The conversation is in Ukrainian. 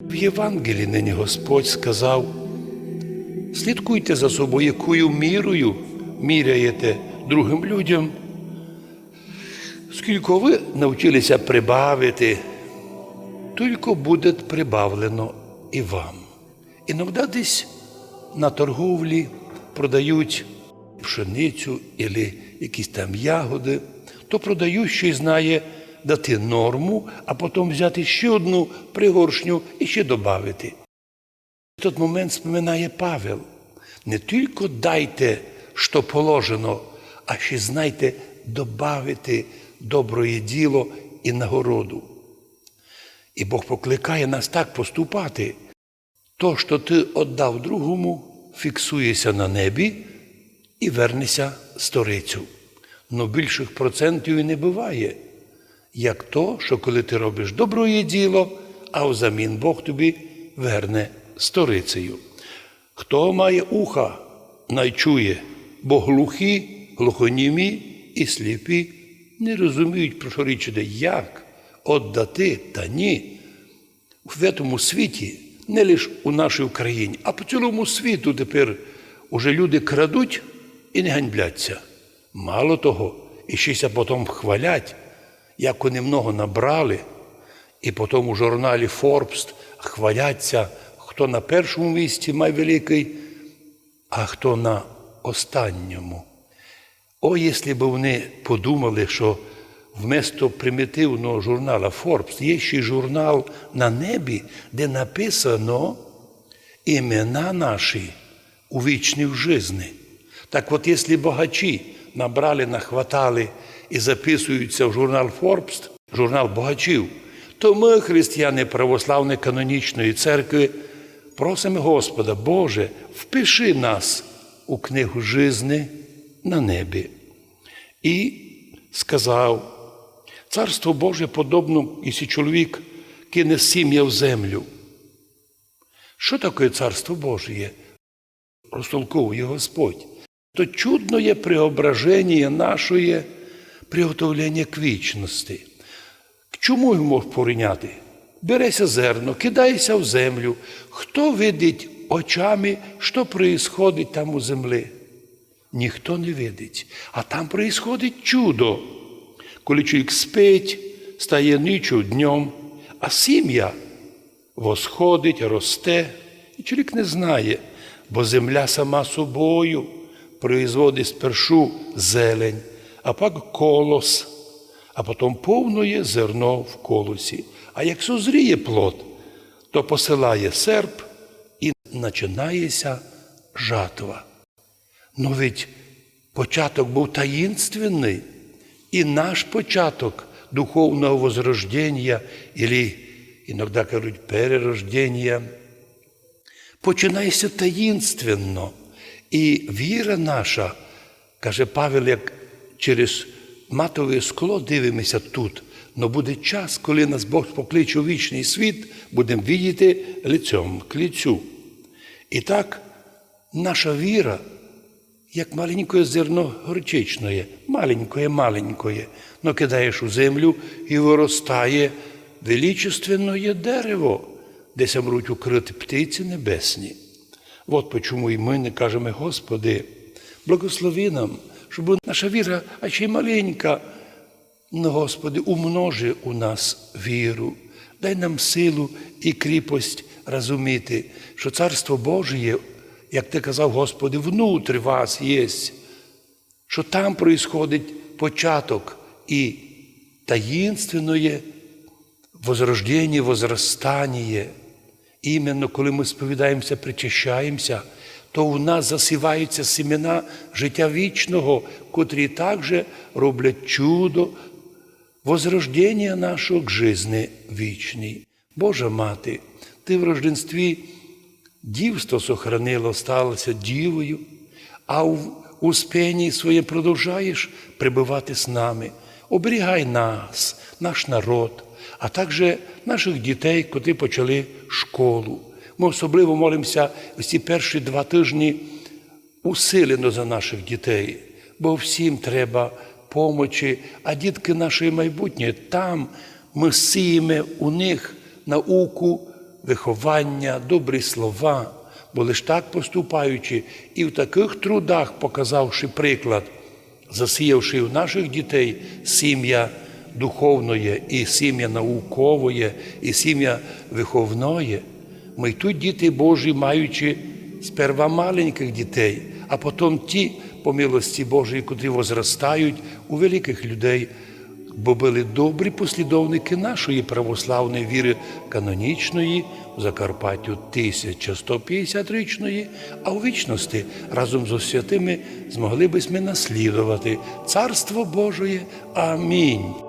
В Євангелії нині Господь сказав: слідкуйте за собою, якою мірою міряєте другим людям. Скільки ви навчилися прибавити, тільки буде прибавлено і вам. Іноді десь на торговлі продають пшеницю або якісь там ягоди, то продаючий знає дати норму, а потім взяти ще одну пригоршню і ще додати. В той момент споминає Павел. Не тільки дайте, що положено, а ще знайте добавити доброє діло і нагороду. І Бог покликає нас так поступати. То, що ти віддав другому, фіксується на небі і вернеся сторицю. Но більших процентів і не буває, як то, що коли ти робиш доброє діло, а взамін Бог тобі верне сторицею. Хто має уха, най чує, бо глухі, глухонімі і сліпі не розуміють, про що річ іде, як отдати та ні. В цьому світі, не лише у нашій Україні, а по цілому світу тепер уже люди крадуть і не ганьбляться. Мало того, і щось потім хвалять, як вони много набрали, і потім у журналі Forbes хваляться, хто на першому місці має великий, а хто на останньому. О, якщо б вони подумали, що вместо примітивного журнала Forbes є ще й журнал на небі, де написано імена наші у вічній житті. Так от, якщо багачі набрали, нахватали і записуються в журнал Forbes, журнал багачів, то ми, християни православної канонічної церкви, просимо Господа, Боже, впиши нас у книгу жизни на небі. І сказав, Царство Боже подобно, якщо чоловік кине сім'я в землю. Що таке Царство Божє? Розтолковує Господь. То чудно є преображення нашої приготовлення к вічності. Чому його можеш порівняти? Береся зерно, кидається в землю. Хто видить очами, що происходить там у землі? Ніхто не видить. А там происходить чудо. Коли чоловік спить, стає нічу днем, а сім'я восходить, росте, і чоловік не знає, бо земля сама собою производить спершу зелень, а пак колос, а потім повноє зерно в колосі. А як созріє плод, то посилає серп і починається жатва. Ну ведь початок був таїнственний, і наш початок духовного возрождення, або іноді кажуть перерождення, починається таїнственно. І віра наша, каже Павел, як через матове скло дивимося тут, але буде час, коли нас Бог покличе у вічний світ, будемо видіти лицем к лицю. І так, наша віра, як маленьке зерно горчичне, маленькое, маленькое, но кидаєш у землю і виростає величественне дерево, де самруть укрити птиці небесні. От чому і ми не кажемо, Господи, благослови нам, щоб наша віра, а ще й маленька, ну, Господи, умножи у нас віру, дай нам силу і кріпость розуміти, що Царство Божє, як ти казав, Господи, внутрі вас є, що там происходить початок і таїнственне возрождення, возростання. Іменно коли ми сповідаємося, причащаємося, то у нас засіваються семена життя вічного, котрі також роблять чудо, возрождення нашого жизни вічній. Божа мати, ти в рожденстві дівство сохранило, сталося дівою, а в успінні своє продовжаєш прибувати з нами. Оберігай нас, наш народ а також наших дітей, котрі почали школу. Ми особливо молимося ці перші два тижні усилено за наших дітей, бо всім треба помочі, а дітки нашої майбутнє там ми сіємо у них науку, виховання, добрі слова, бо лиш так поступаючи і в таких трудах, показавши приклад, засіявши в наших дітей сім'я духовної, і сім'я наукової, і сім'я виховної, ми тут діти Божі, маючи сперва маленьких дітей, а потім ті, по милості Божої, котрі возростають у великих людей, бо були добрі послідовники нашої православної віри канонічної в Закарпаттю 1150-річної, а у вічності разом з святими змогли б ми наслідувати Царство Божоє. Амінь.